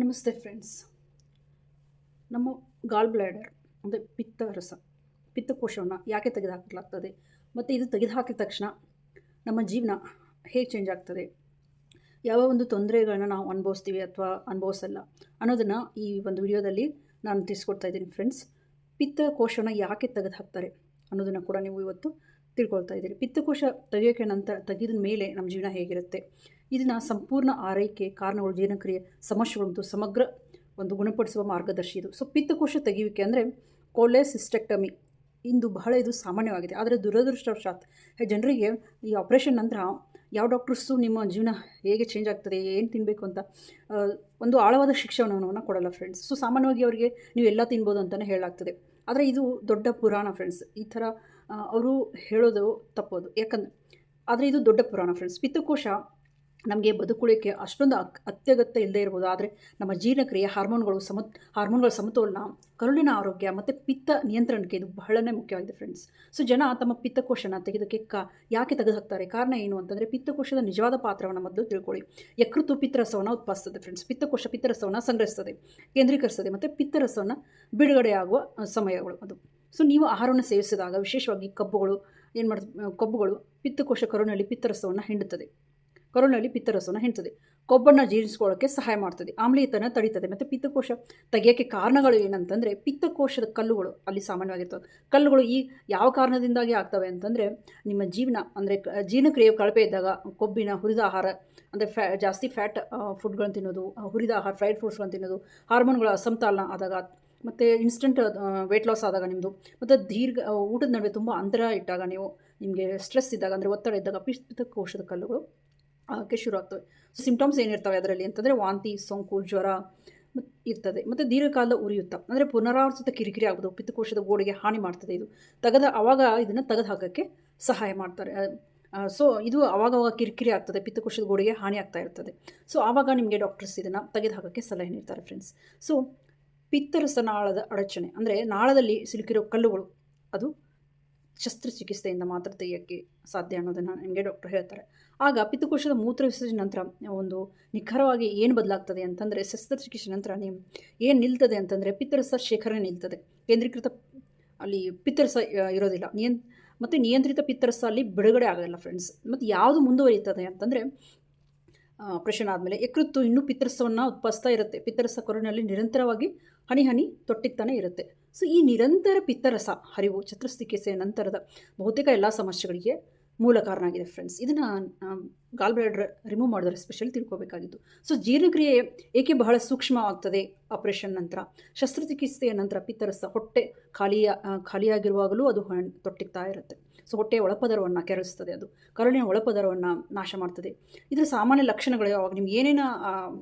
ನಮಸ್ತೆ ಫ್ರೆಂಡ್ಸ್ ನಮ್ಮ ಗಾಲ್ ಬ್ಲ್ಯಾಡರ್ ಅಂದರೆ ಪಿತ್ತ ರಸ ಪಿತ್ತಕೋಶವನ್ನು ಯಾಕೆ ತೆಗೆದುಹಾಕಲಾಗ್ತದೆ? ಮತ್ತು ಇದು ತೆಗೆದುಹಾಕಿದ ತಕ್ಷಣ ನಮ್ಮ ಜೀವನ ಹೇಗೆ ಚೇಂಜ್ ಆಗ್ತದೆ? ಯಾವ ಒಂದು ತೊಂದರೆಗಳನ್ನ ನಾವು ಅನುಭವಿಸ್ತೀವಿ ಅಥವಾ ಅನುಭವಿಸಲ್ಲ ಅನ್ನೋದನ್ನು ಈ ಒಂದು ವಿಡಿಯೋದಲ್ಲಿ ನಾನು ತಿಳಿಸ್ಕೊಡ್ತಾ ಇದ್ದೀನಿ ಫ್ರೆಂಡ್ಸ್ ಪಿತ್ತಕೋಶವನ್ನು ಯಾಕೆ ತೆಗೆದುಹಾಕ್ತಾರೆ ಅನ್ನೋದನ್ನು ಕೂಡ ನೀವು ಇವತ್ತು ತಿಳ್ಕೊಳ್ತಾ ಇದ್ದೀರಿ. ಪಿತ್ತಕೋಶ ತೆಗೆಯೋಕೆ ನಂತರ ತೆಗೆದ ಮೇಲೆ ನಮ್ಮ ಜೀವನ ಹೇಗಿರುತ್ತೆ? ಇದನ್ನು ಸಂಪೂರ್ಣ ಆರೈಕೆ, ಕಾರಣಗಳು, ಜೀರ್ಣಕ್ರಿಯೆ, ಸಮಸ್ಯೆಗಳು ಮತ್ತು ಸಮಗ್ರ ಒಂದು ಗುಣಪಡಿಸುವ ಮಾರ್ಗದರ್ಶಿ ಇದು. ಸೊ ಪಿತ್ತಕೋಶ ತೆಗೆಯುವಿಕೆ ಅಂದರೆ ಕೋಲೆಸಿಸ್ಟೆಕ್ಟಮಿ ಇಂದು ಬಹಳ ಇದು ಸಾಮಾನ್ಯವಾಗಿದೆ. ಆದರೆ ದುರದೃಷ್ಟವಶಾತ್ ಜನರಿಗೆ ಈ ಆಪ್ರೇಷನ್ ನಂತರ ಯಾವ ಡಾಕ್ಟರ್ಸು ನಿಮ್ಮ ಜೀವನ ಹೇಗೆ ಚೇಂಜ್ ಆಗ್ತದೆ, ಏನು ತಿನ್ನಬೇಕು ಅಂತ ಒಂದು ಆಳವಾದ ಶಿಕ್ಷಣವನ್ನು ಕೊಡಲ್ಲ ಫ್ರೆಂಡ್ಸ್ ಸೊ ಸಾಮಾನ್ಯವಾಗಿ ಅವರಿಗೆ ನೀವು ಎಲ್ಲ ತಿನ್ಬೋದು ಅಂತಲೇ ಹೇಳಲಾಗ್ತದೆ. ಆದರೆ ಇದು ದೊಡ್ಡ ಪುರಾಣ ಫ್ರೆಂಡ್ಸ್ ಈ ಥರ ಅವರು ಹೇಳೋದು ತಪ್ಪೋದು. ಯಾಕಂದ್ರೆ, ಆದರೆ ಇದು ದೊಡ್ಡ ಪುರಾಣ ಫ್ರೆಂಡ್ಸ್ ಪಿತ್ತಕೋಶ ನಮಗೆ ಬದುಕುಳಿಕೆ ಅಷ್ಟೊಂದು ಅಕ್, ಅತ್ಯಗತ್ಯ ಇಲ್ಲದೆ ಇರ್ಬೋದು. ಆದರೆ ನಮ್ಮ ಜೀರ್ಣಕ್ರಿಯೆ ಹಾರ್ಮೋನ್ಗಳು ಸಮ ಹಾರ್ಮೋನ್ಗಳ ಸಮತೋಲನ, ಕರುಳಿನ ಆರೋಗ್ಯ ಮತ್ತು ಪಿತ್ತ ನಿಯಂತ್ರಣಕ್ಕೆ ಇದು ಬಹಳನೇ ಮುಖ್ಯವಾಗಿದೆ ಫ್ರೆಂಡ್ಸ್ ಸೊ ಜನ ತಮ್ಮ ಪಿತ್ತಕೋಶನ ತೆಗೆದಕ್ಕೆ ಕಾ, ಯಾಕೆ ತೆಗೆದುಹಾಕ್ತಾರೆ? ಕಾರಣ ಏನು ಅಂತಂದರೆ ಪಿತ್ತಕೋಶದ ನಿಜವಾದ ಪಾತ್ರವನ್ನು ಮೊದಲು ತಿಳ್ಕೊಳ್ಳಿ. ಯಕೃತು ಪಿತ್ತರಸವನ್ನು ಉತ್ಪಾದಿಸ್ತದೆ ಫ್ರೆಂಡ್ಸ್ ಪಿತ್ತಕೋಶ ಪಿತ್ತರಸವನ್ನು ಸಂಗ್ರಹಿಸ್ತದೆ, ಕೇಂದ್ರೀಕರಿಸ್ತದೆ ಮತ್ತು ಪಿತ್ತರಸವನ್ನು ಬಿಡುಗಡೆಯಾಗುವ ಸಮಯಗಳು ಅದು. ಸೊ ನೀವು ಆಹಾರವನ್ನು ಸೇವಿಸಿದಾಗ ವಿಶೇಷವಾಗಿ ಕಬ್ಬುಗಳು, ಏನು ಮಾಡ್ತ, ಕಬ್ಬುಗಳು ಪಿತ್ತಕೋಶ ಕರುಳಿನಲ್ಲಿ ಪಿತ್ತರಸವನ್ನು ಹಿಂಡುತ್ತದೆ. ಕರುಳಿನಲ್ಲಿ ಪಿತ್ತರಸವನ್ನು ಹೆಣ್ತದೆ. ಕೊಬ್ಬನ್ನು ಜೀರ್ಣಿಸ್ಕೊಳ್ಳೋಕ್ಕೆ ಸಹಾಯ ಮಾಡ್ತದೆ. ಆಮ್ಲೀಯತನ ತಡೀತದೆ. ಮತ್ತು ಪಿತ್ತಕೋಶ ತೆಗೆಯೋಕ್ಕೆ ಕಾರಣಗಳು ಏನಂತಂದರೆ ಪಿತ್ತಕೋಶದ ಕಲ್ಲುಗಳು ಅಲ್ಲಿ ಸಾಮಾನ್ಯವಾಗಿರ್ತವೆ. ಕಲ್ಲುಗಳು ಈ ಯಾವ ಕಾರಣದಿಂದಾಗಿ ಆಗ್ತವೆ ಅಂತಂದರೆ ನಿಮ್ಮ ಜೀವನ ಅಂದರೆ ಜೀರ್ಣಕ್ರಿಯೆ ಕಳಪೆ ಇದ್ದಾಗ ಕೊಬ್ಬಿನ ಹುರಿದ ಆಹಾರ ಅಂದರೆ ಫ್ಯಾ ಜಾಸ್ತಿ ಫ್ಯಾಟ್ ಫುಡ್ಗಳನ್ನು ತಿನ್ನೋದು ಹುರಿದ ಆಹಾರ ಫ್ರೈಡ್ ಫುಡ್ಸ್ಗಳನ್ನು ತಿನ್ನೋದು, ಹಾರ್ಮೋನ್ಗಳ ಅಸಮತಾಲನ ಆದಾಗ ಮತ್ತು ಇನ್ಸ್ಟಂಟ್ ವೆಯ್ಟ್ ಲಾಸ್ ಆದಾಗ ನಿಮ್ಮದು ಮತ್ತು ದೀರ್ಘ, ಊಟದ ನಡುವೆ ತುಂಬ ಅಂತರ ಇಟ್ಟಾಗ ನೀವು ನಿಮಗೆ ಸ್ಟ್ರೆಸ್ ಇದ್ದಾಗ ಅಂದರೆ ಒತ್ತಡ ಇದ್ದಾಗ ಪಿತ್ತಕೋಶದ ಕಲ್ಲುಗಳು ಆಗೋಕ್ಕೆ ಶುರು ಆಗ್ತವೆ ಸಿಂಪ್ಟಮ್ಸ್ ಏನಿರ್ತವೆ ಅದರಲ್ಲಿ ಅಂತಂದರೆ ವಾಂತಿ, ಸೋಂಕು, ಜ್ವರ ಇರ್ತದೆ. ಮತ್ತು ದೀರ್ಘಕಾಲದ ಉರಿಯುತ್ತ ಅಂದರೆ ಪುನರಾವರ್ತಿತ ಕಿರಿಕಿರಿ ಆಗೋದು ಪಿತ್ತಕೋಶದ ಗೋಡೆಗೆ ಹಾನಿ ಮಾಡ್ತದೆ ಇದು. ತೆಗೆದ ಆವಾಗ ಇದನ್ನು ತೆಗೆದು ಹಾಕೋಕ್ಕೆ ಸಹಾಯ ಮಾಡ್ತಾರೆ. ಸೊ ಇದು ಆವಾಗ ಅವಾಗ ಕಿರಿಕಿರಿ ಆಗ್ತದೆ, ಪಿತ್ತಕೋಶದ ಗೋಡೆಗೆ ಹಾನಿ ಆಗ್ತಾ ಇರ್ತದೆ. ಸೊ ಆವಾಗ ನಿಮಗೆ ಡಾಕ್ಟರ್ಸ್ ಇದನ್ನು ತೆಗೆದು ಹಾಕೋಕ್ಕೆ ಸಲಹೆ ನೀಡ್ತಾರೆ ಫ್ರೆಂಡ್ಸ್ ಸೊ ಪಿತ್ತರಸನಾಳದ ಅಡಚಣೆ, ಅಂದರೆ ನಾಳದಲ್ಲಿ ಸಿಲುಕಿರೋ ಕಲ್ಲುಗಳು, ಅದು ಶಸ್ತ್ರಚಿಕಿತ್ಸೆಯಿಂದ ಮಾತ್ರ ತೆಗೆಯೋಕ್ಕೆ ಸಾಧ್ಯ ಅನ್ನೋದನ್ನು ನಿಮಗೆ ಡಾಕ್ಟರ್ ಹೇಳ್ತಾರೆ. ಆಗ ಪಿತ್ತಕೋಶದ ಮೂತ್ರ ವಿಸರ್ಜನೆ ನಂತರ ಒಂದು ನಿಖರವಾಗಿ ಏನು ಬದಲಾಗ್ತದೆ ಅಂತಂದರೆ ಶಸ್ತ್ರಚಿಕಿತ್ಸೆ ನಂತರ ನೀವು ಏನು ನಿಲ್ತದೆ ಅಂತಂದರೆ ಪಿತ್ತರಸ ಶೇಖರಣೆ ನಿಲ್ತದೆ. ಕೇಂದ್ರೀಕೃತ ಅಲ್ಲಿ ಪಿತ್ತರಸ ಇರೋದಿಲ್ಲ. ನಿಯಂ, ಮತ್ತು ನಿಯಂತ್ರಿತ ಪಿತ್ತರಸ ಅಲ್ಲಿ ಬಿಡುಗಡೆ ಆಗೋದಿಲ್ಲ ಫ್ರೆಂಡ್ಸ್ ಮತ್ತು ಯಾವುದು ಮುಂದುವರಿಯುತ್ತದೆ ಅಂತಂದರೆ ಆಪ್ರೇಷನ್ ಆದಮೇಲೆ ಯಕೃತ್ತು ಇನ್ನೂ ಪಿತ್ತರಸವನ್ನು ಉತ್ಪಾದಿಸ್ತಾ ಇರುತ್ತೆ. ಪಿತ್ತರಸ ಕೊರೋನಲ್ಲಿ ನಿರಂತರವಾಗಿ ಹನಿ ಹನಿ ತೊಟ್ಟಿಗ್ತಾನೆ ಇರುತ್ತೆ. ಸೊ ಈ ನಿರಂತರ ಪಿತ್ತರಸ ಹರಿವು ಶಸ್ತ್ರಚಿಕಿತ್ಸೆಯ ನಂತರದ ಬಹುತೇಕ ಎಲ್ಲ ಸಮಸ್ಯೆಗಳಿಗೆ ಮೂಲ ಕಾರಣ ಆಗಿದೆ ಫ್ರೆಂಡ್ಸ್ ಇದನ್ನು ಗಾಲ್ ರಿಮೂವ್ ಮಾಡಿದ್ರೆ ಸ್ಪೆಷಲ್ ತಿಳ್ಕೋಬೇಕಾಗಿತ್ತು. ಸೊ ಜೀರ್ಣಕ್ರಿಯೆ ಏಕೆ ಬಹಳ ಸೂಕ್ಷ್ಮವಾಗ್ತದೆ ಆಪರೇಷನ್ ನಂತರ? ಶಸ್ತ್ರಚಿಕಿತ್ಸೆಯ ನಂತರ ಪಿತ್ತರಸ, ಹೊಟ್ಟೆ ಖಾಲಿಯ ಖಾಲಿಯಾಗಿರುವಾಗಲೂ ಅದು ತೊಟ್ಟಿಗ್ತಾ ಇರುತ್ತೆ. ಸೊ ಹೊಟ್ಟೆಯ ಒಳಪದರವನ್ನು ಕೆರಳಿಸ್ತದೆ ಅದು. ಕರುಳಿನ ಒಳಪದರವನ್ನು ನಾಶ ಮಾಡ್ತದೆ. ಇದರ ಸಾಮಾನ್ಯ ಲಕ್ಷಣಗಳು ಯಾವಾಗ? ನಿಮ್ಗೆ ಏನೇನು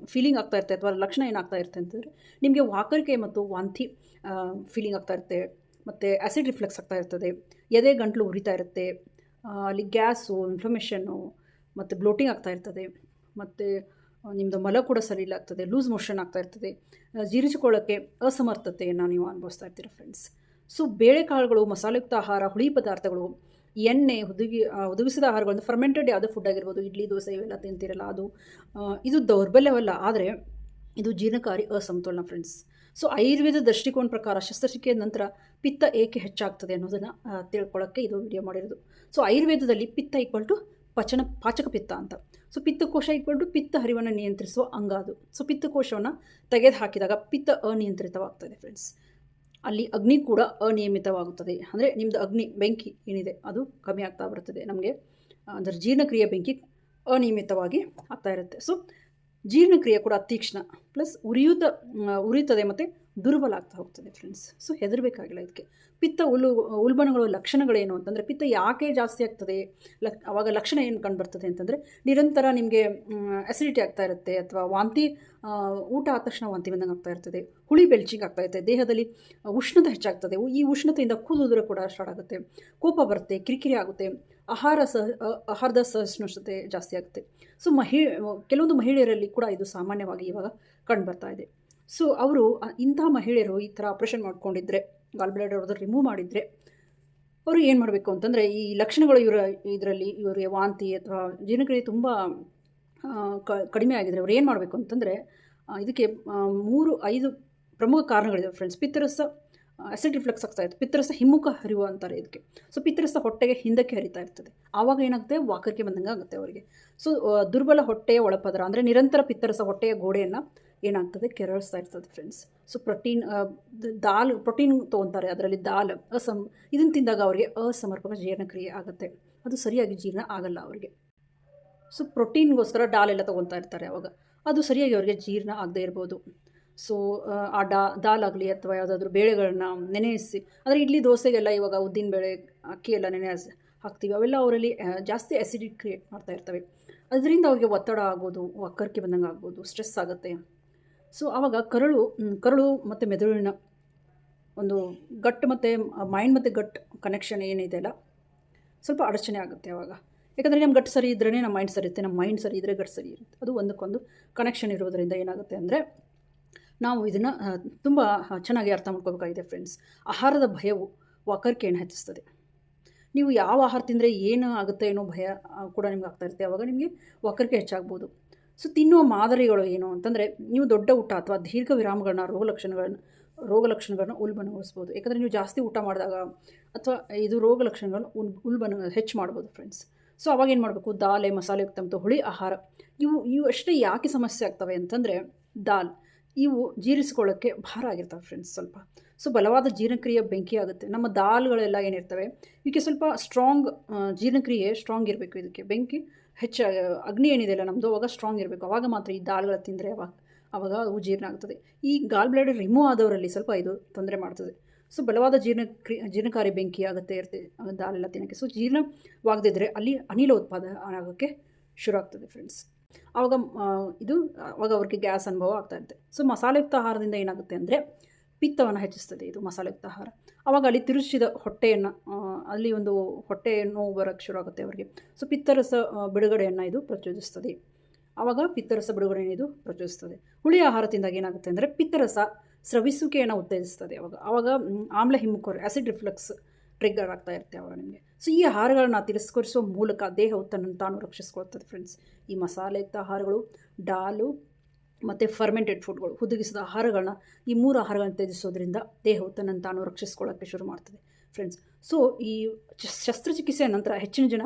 ಫೀಲಿಂಗ್ ಆಗ್ತಾ ಇರುತ್ತೆ ಅಥವಾ ಲಕ್ಷಣ ಏನಾಗ್ತಾ ಇರುತ್ತೆ ಅಂತಂದರೆ, ನಿಮಗೆ ವಾಕರಿಕೆ ಮತ್ತು ವಾಂತಿ ಫೀಲಿಂಗ್ ಆಗ್ತಾ ಇರುತ್ತೆ. ಮತ್ತು ಆ್ಯಸಿಡ್ ರಿಫ್ಲೆಕ್ಸ್ ಆಗ್ತಾ ಇರ್ತದೆ. ಎದೆ, ಗಂಟಲು ಉರಿತಾ ಇರುತ್ತೆ. ಅಲ್ಲಿ ಗ್ಯಾಸು ಇನ್ಫ್ಲಮೇಷನ್ನು ಮತ್ತು ಬ್ಲೋಟಿಂಗ್ ಆಗ್ತಾ ಇರ್ತದೆ. ಮತ್ತು ನಿಮ್ಮದು ಮಲ ಕೂಡ ಸರಿ ಇಲ್ಲ ಆಗ್ತದೆ ಲೂಸ್ ಮೋಷನ್ ಆಗ್ತಾ ಇರ್ತದೆ. ಜೀರ್ಣಿಸಿಕೊಳ್ಳೋಕ್ಕೆ ಅಸಮರ್ಥತೆಯನ್ನು ನೀವು ಅನುಭವಿಸ್ತಾ ಇರ್ತೀರ ಫ್ರೆಂಡ್ಸ್ ಸೊ ಬೇಳೆಕಾಳುಗಳು, ಮಸಾಲೆಯುಕ್ತ ಆಹಾರ, ಹುಳಿ ಪದಾರ್ಥಗಳು, ಎಣ್ಣೆ, ಹುದುಗಿ ಹುದುಗಿಸಿದ ಆಹಾರಗಳು ಫರ್ಮೆಂಟೆಡ್ ಯಾವುದೇ ಫುಡ್ ಆಗಿರ್ಬೋದು, ಇಡ್ಲಿ, ದೋಸೆ ಇವೆಲ್ಲ ತಿಂತಿರಲ್ಲ, ಅದು ಇದು ದೌರ್ಬಲ್ಯವಲ್ಲ, ಆದರೆ ಇದು ಜೀರ್ಣಕಾರಿ ಅಸಮತೋಲನ ಫ್ರೆಂಡ್ಸ್ ಸೊ ಆಯುರ್ವೇದ ದೃಷ್ಟಿಕೋನ ಪ್ರಕಾರ ಶಸ್ತ್ರಚಿಕಿತ್ಸೆಯ ನಂತರ ಪಿತ್ತ ಏಕೆ ಹೆಚ್ಚಾಗ್ತದೆ ಅನ್ನೋದನ್ನು ತಿಳ್ಕೊಳ್ಳೋಕ್ಕೆ ಇದು ವಿಡಿಯೋ ಮಾಡಿರೋದು. ಸೊ ಆಯುರ್ವೇದದಲ್ಲಿ ಪಿತ್ತ ಈಕ್ವಲ್ ಟು ಪಚನ, ಪಾಚಕ ಪಿತ್ತ ಅಂತ. ಸೊ ಪಿತ್ತಕೋಶ ಈಕ್ವಲ್ ಟು ಪಿತ್ತ ಹರಿವನ್ನು ನಿಯಂತ್ರಿಸುವ ಅಂಗ ಅದು. ಸೊ ಪಿತ್ತಕೋಶವನ್ನು ತೆಗೆದು ಹಾಕಿದಾಗ ಪಿತ್ತ ಅನಿಯಂತ್ರಿತವಾಗ್ತದೆ ಫ್ರೆಂಡ್ಸ್ ಅಲ್ಲಿ ಅಗ್ನಿ ಕೂಡ ಅನಿಯಮಿತವಾಗುತ್ತದೆ. ಅಂದರೆ ನಿಮ್ಮದು ಅಗ್ನಿ ಬೆಂಕಿ ಏನಿದೆ, ಅದು ಕಮ್ಮಿ ಆಗ್ತಾ ಬರುತ್ತದೆ ನಮಗೆ ಅಂದರೆ ಜೀರ್ಣಕ್ರಿಯೆ ಬೆಂಕಿ ಅನಿಯಮಿತವಾಗಿ ಆಗ್ತಾ ಇರುತ್ತೆ. ಸೊ ಜೀರ್ಣಕ್ರಿಯೆ ಕೂಡ ತೀಕ್ಷ್ಣ ಪ್ಲಸ್ ಉರಿಯುತ್ತ ಮ್, ಉರಿಯುತ್ತದೆ ಮತ್ತು ದುರ್ಬಲ ಆಗ್ತಾ ಹೋಗ್ತದೆ ಫ್ರೆಂಡ್ಸ್ ಸೊ ಹೆದರಬೇಕಾಗಿಲ್ಲ ಇದಕ್ಕೆ. ಪಿತ್ತ ಉಲು ಉಲ್ಬಣಗಳು ಲಕ್ಷಣಗಳೇನು ಅಂತಂದರೆ ಪಿತ್ತ ಯಾಕೆ ಜಾಸ್ತಿ ಆಗ್ತದೆ ಲಕ್ ಅವಾಗ ಲಕ್ಷಣ ಏನು ಕಂಡು ಬರ್ತದೆ ಅಂತಂದರೆ ನಿರಂತರ ನಿಮಗೆ ಅಸಿಡಿಟಿ ಆಗ್ತಾ ಇರುತ್ತೆ ಅಥವಾ ವಾಂತಿ ಊಟ ಆದ ತಕ್ಷಣ ವಾಂತಿ ಬಂದಂಗೆ ಆಗ್ತಾ ಇರ್ತದೆ ಹುಳಿ ಬೆಲ್ಚಿಂಗ್ ಆಗ್ತಾ ಇರುತ್ತೆ ದೇಹದಲ್ಲಿ ಉಷ್ಣತೆ ಹೆಚ್ಚಾಗ್ತದೆ ಈ ಉಷ್ಣತೆಯಿಂದ ಕೂದಲು ಕೂಡ ಸ್ಟಾರ್ಟ್ ಆಗುತ್ತೆ ಕೋಪ ಬರುತ್ತೆ ಕಿರಿಕಿರಿ ಆಗುತ್ತೆ ಆಹಾರ ಸಹ ಆಹಾರದ ಸಹಿಷ್ಣುತೆ ಜಾಸ್ತಿ ಆಗುತ್ತೆ. ಸೊ ಮಹಿ, ಕೆಲವೊಂದು ಮಹಿಳೆಯರಲ್ಲಿ ಕೂಡ ಇದು ಸಾಮಾನ್ಯವಾಗಿ ಇವಾಗ ಕಂಡುಬರ್ತಾ ಇದೆ. ಸೊ ಅವರು ಇಂಥ ಮಹಿಳೆಯರು ಈ ಥರ ಆಪ್ರೇಷನ್ ಮಾಡ್ಕೊಂಡಿದ್ರೆ ಗಾಲ್ ಬ್ಲಾಡರ್ ಅವ್ರದ್ದು ರಿಮೂವ್ ಮಾಡಿದರೆ, ಅವರು ಏನು ಮಾಡಬೇಕು ಅಂತಂದರೆ, ಈ ಲಕ್ಷಣಗಳು ಇವರ, ಇದರಲ್ಲಿ ಇವರಿಗೆ ವಾಂತಿ ಅಥವಾ ಜೀರ್ಣಕ್ರಿಯೆ ತುಂಬ ಕಡಿಮೆ ಆಗಿದ್ರೆ ಅವ್ರು ಏನು ಮಾಡಬೇಕು ಅಂತಂದರೆ ಇದಕ್ಕೆ ಮೂರು, ಐದು ಪ್ರಮುಖ ಕಾರಣಗಳಿವೆ ಫ್ರೆಂಡ್ಸ್ ಪಿತ್ತರಸ ಆಸಿಡ್ ರಿಫ್ಲೆಕ್ಸ್ ಆಗ್ತಾ ಇತ್ತು. ಪಿತ್ತರಸ ಹಿಮ್ಮುಖ ಹರಿವು ಅಂತಾರೆ ಇದಕ್ಕೆ. ಸೊ ಪಿತ್ತರಸ ಹೊಟ್ಟೆಗೆ ಹಿಂದಕ್ಕೆ ಹರಿತಾ ಇರ್ತದೆ. ಆವಾಗ ಏನಾಗುತ್ತೆ? ವಾಕರಿಕೆ ಬಂದಂಗೆ ಆಗುತ್ತೆ ಅವರಿಗೆ. ಸೊ ದುರ್ಬಲ ಹೊಟ್ಟೆಯ ಒಳಪದರ, ಅಂದರೆ ನಿರಂತರ ಪಿತ್ತರಸ ಹೊಟ್ಟೆಯ ಗೋಡೆಯನ್ನು ಏನಾಗ್ತದೆ? ಕೆರಳಿಸ್ತಾ ಇರ್ತದೆ ಫ್ರೆಂಡ್ಸ್ ಸೊ ಪ್ರೋಟೀನ್ ದಾಲ್ ಪ್ರೋಟೀನ್ ತೊಗೊತಾರೆ ಅದರಲ್ಲಿ ದಾಲ್, ಅಸಮ್, ಇದನ್ನು ತಿಂದಾಗ ಅವರಿಗೆ ಅಸಮರ್ಪಕ ಜೀರ್ಣಕ್ರಿಯೆ ಆಗುತ್ತೆ. ಅದು ಸರಿಯಾಗಿ ಜೀರ್ಣ ಆಗಲ್ಲ ಅವರಿಗೆ. ಸೊ ಪ್ರೋಟೀನ್ಗೋಸ್ಕರ ಡಾಲ್ ಎಲ್ಲ ತೊಗೊತಾ ಇರ್ತಾರೆ ಅವಾಗ. ಅದು ಸರಿಯಾಗಿ ಅವರಿಗೆ ಜೀರ್ಣ ಆಗದೆ ಇರ್ಬೋದು. ಸೊ, ಆ ಡಾ ಆಗಲಿ ಅಥವಾ ಯಾವುದಾದ್ರೂ ಬೇಳೆಗಳನ್ನ ನೆನೆಸಿ ಅಂದರೆ ಇಡ್ಲಿ ದೋಸೆಗೆಲ್ಲ ಇವಾಗ ಉದ್ದಿನ ಬೇಳೆ ಅಕ್ಕಿ ಎಲ್ಲ ನೆನೆ ಹಾಕ್ತೀವಿ. ಅವೆಲ್ಲ ಅವರಲ್ಲಿ ಜಾಸ್ತಿ ಆ್ಯಸಿಡಿಟಿ ಕ್ರಿಯೇಟ್ ಮಾಡ್ತಾ ಇರ್ತವೆ. ಅದರಿಂದ ಅವ್ರಿಗೆ ಒತ್ತಡ ಆಗ್ಬೋದು ಅಕ್ಕರ್ಕೆ ಬಂದಂಗೆ ಆಗ್ಬೋದು ಸ್ಟ್ರೆಸ್ ಆಗುತ್ತೆ. ಸೊ, ಆವಾಗ ಕರಳು ಕರಳು ಮತ್ತು ಮೆದುಳಿನ ಒಂದು ಗಟ್ ಮತ್ತು ಮೈಂಡ್ ಮತ್ತು ಗಟ್ ಕನೆಕ್ಷನ್ ಏನಿದೆ ಅಲ್ಲ, ಸ್ವಲ್ಪ ಅಡಚಣೆ ಆಗುತ್ತೆ ಆವಾಗ. ಯಾಕಂದರೆ ನಮ್ಮ ಗಟ್ ಸರಿ ಇದ್ರೇ ನಮ್ಮ ಮೈಂಡ್ ಸರಿ ಇರುತ್ತೆ, ನಮ್ಮ ಮೈಂಡ್ ಸರಿ ಇದ್ದರೆ ಗಟ್ ಸರಿ ಇರುತ್ತೆ. ಅದು ಒಂದಕ್ಕೊಂದು ಕನೆಕ್ಷನ್ ಇರೋದರಿಂದ ಏನಾಗುತ್ತೆ ಅಂದರೆ ನಾವು ಇದನ್ನು ತುಂಬ ಚೆನ್ನಾಗಿ ಅರ್ಥ ಮಾಡ್ಕೋಬೇಕಾಗಿದೆ ಫ್ರೆಂಡ್ಸ್ ಆಹಾರದ ಭಯವು ವಾಕರ್ಕೆಯನ್ನು ಹೆಚ್ಚಿಸ್ತದೆ. ನೀವು ಯಾವ ಆಹಾರ ತಿಂದರೆ ಏನು ಆಗುತ್ತೆ ಏನೋ ಭಯ ಕೂಡ ನಿಮ್ಗೆ ಆಗ್ತಾ ಇರುತ್ತೆ. ಆವಾಗ ನಿಮಗೆ ವಾಕರಿಕೆ ಹೆಚ್ಚಾಗ್ಬೋದು. ಸೊ ತಿನ್ನುವ ಮಾದರಿಗಳು ಏನು ಅಂತಂದರೆ, ನೀವು ದೊಡ್ಡ ಊಟ ಅಥವಾ ದೀರ್ಘ ವಿರಾಮಗಳನ್ನ, ರೋಗ ಲಕ್ಷಣಗಳನ್ನು, ರೋಗ ಲಕ್ಷಣಗಳನ್ನ ಉಲ್ಬಣಗೊಳಿಸ್ಬೋದು. ಯಾಕಂದರೆ ನೀವು ಜಾಸ್ತಿ ಊಟ ಮಾಡಿದಾಗ ಅಥವಾ ಇದು ರೋಗ ಲಕ್ಷಣಗಳನ್ನು ಉಲ್, ಉಲ್ಬಣ, ಹೆಚ್ಚು ಮಾಡ್ಬೋದು ಫ್ರೆಂಡ್ಸ್ ಸೊ ಅವಾಗೇನು ಮಾಡಬೇಕು? ದಾಲೆ, ಮಸಾಲೆಯುಕ್ತ ಮತ್ತು ಹುಳಿ ಆಹಾರ. ಇವು ಇವು ಅಷ್ಟೇ ಯಾಕೆ ಸಮಸ್ಯೆ ಆಗ್ತವೆ ಅಂತಂದರೆ, ದಾಲ್. ಇವು ಜೀರಿಸ್ಕೊಳ್ಳೋಕ್ಕೆ ಭಾರ ಆಗಿರ್ತವೆ ಫ್ರೆಂಡ್ಸ್ ಸ್ವಲ್ಪ. ಸೊ ಬಲವಾದ ಜೀರ್ಣಕ್ರಿಯೆ ಬೆಂಕಿ ಆಗುತ್ತೆ. ನಮ್ಮ ದಾಲ್ಗಳೆಲ್ಲ ಏನಿರ್ತವೆ, ಇದಕ್ಕೆ ಸ್ವಲ್ಪ ಸ್ಟ್ರಾಂಗ್ ಜೀರ್ಣಕ್ರಿಯೆ ಸ್ಟ್ರಾಂಗ್ ಇರಬೇಕು ಇದಕ್ಕೆ. ಬೆಂಕಿ ಹೆಚ್ಚು, ಅಗ್ನಿ ಏನಿದೆಯಲ್ಲ ನಮ್ಮದು ಅವಾಗ ಸ್ಟ್ರಾಂಗ್ ಇರಬೇಕು. ಅವಾಗ ಮಾತ್ರ ಈ ದಾಲ್ಗಳ ತಿಂದರೆ ಅವಾಗ ಅವಾಗ ಅವು ಜೀರ್ಣ ಆಗ್ತದೆ. ಈ ಗಾಲ್ ಬ್ಲಾಡರ್ ರಿಮೂವ್ ಆದವರಲ್ಲಿ ಸ್ವಲ್ಪ ಇದು ತೊಂದರೆ ಮಾಡ್ತದೆ. ಸೊ ಬಲವಾದ ಜೀರ್ಣಕ್ರಿ, ಜೀರ್ಣಕಾರಿ ಬೆಂಕಿ ಆಗುತ್ತೆ ಇರುತ್ತೆ ದಾಲೆಲ್ಲ ತಿನ್ನೋಕ್ಕೆ. ಸೊ ಜೀರ್ಣವಾಗದಿದ್ದರೆ ಅಲ್ಲಿ ಅನಿಲ ಉತ್ಪಾದನೆ ಆಗೋಕ್ಕೆ ಶುರು ಆಗ್ತದೆ ಫ್ರೆಂಡ್ಸ್ ಆವಾಗ ಇದು ಆವಾಗ ಅವ್ರಿಗೆ ಗ್ಯಾಸ್ ಅನುಭವ ಆಗ್ತಾ ಇರುತ್ತೆ ಸೊ ಮಸಾಲೆಯುಕ್ತ ಆಹಾರದಿಂದ ಏನಾಗುತ್ತೆ ಅಂದರೆ, ಪಿತ್ತವನ್ನು ಹೆಚ್ಚಿಸ್ತದೆ ಇದು ಮಸಾಲೆಯುಕ್ತ ಆಹಾರ. ಆವಾಗ ಅಲ್ಲಿ ತಿರುಚಿದ ಹೊಟ್ಟೆಯನ್ನು ಅಲ್ಲಿ ಒಂದು ಹೊಟ್ಟೆ ನೋವು ಬರೋಕ್ಕೆ ಶುರು ಆಗುತ್ತೆ ಅವರಿಗೆ. ಸೊ ಪಿತ್ತರಸ ಬಿಡುಗಡೆಯನ್ನು ಇದು ಪ್ರಚೋದಿಸ್ತದೆ. ಆವಾಗ ಪಿತ್ತರಸ ಬಿಡುಗಡೆಯನ್ನು ಇದು ಪ್ರಚೋದಿಸ್ತದೆ. ಹುಳಿ ಆಹಾರ ತಿಂದಾಗ ಏನಾಗುತ್ತೆ ಅಂದರೆ, ಪಿತ್ತರಸ ಸ್ರವಿಸುವಿಕೆಯನ್ನು ಉತ್ತೇಜಿಸ್ತದೆ ಅವಾಗ. ಆವಾಗ ಆಮ್ಲ ಹಿಮ್ಮುಖರು ಆ್ಯಸಿಡ್ ರಿಫ್ಲೆಕ್ಸ್ ಟ್ರಿಗ್ಗರ್ ಆಗ್ತಾ ಇರುತ್ತೆ ಅವಾಗ ನಿಮಗೆ. ಸೊ ಈ ಆಹಾರಗಳನ್ನು ತಿರಸ್ಕರಿಸುವ ಮೂಲಕ ದೇಹವು ತನ್ನನ್ನು ತಾನು ರಕ್ಷಿಸ್ಕೊಳ್ತದೆ ಫ್ರೆಂಡ್ಸ್ ಈ ಮಸಾಲೆಯುಕ್ತ ಆಹಾರಗಳು, ಡಾಲು ಮತ್ತು ಫರ್ಮೆಂಟೆಡ್ ಫುಡ್ಗಳು ಹುದುಗಿಸಿದ ಆಹಾರಗಳನ್ನ ಈ ಮೂರು ಆಹಾರಗಳನ್ನು ತ್ಯಜಿಸೋದ್ರಿಂದ ದೇಹವು ತನ್ನನ್ನು ತಾನು ರಕ್ಷಿಸ್ಕೊಳ್ಳೋಕ್ಕೆ ಶುರು ಮಾಡ್ತದೆ ಫ್ರೆಂಡ್ಸ್ ಸೊ ಈ ಶಸ್ತ್ರಚಿಕಿತ್ಸೆ ನಂತರ ಹೆಚ್ಚಿನ ಜನ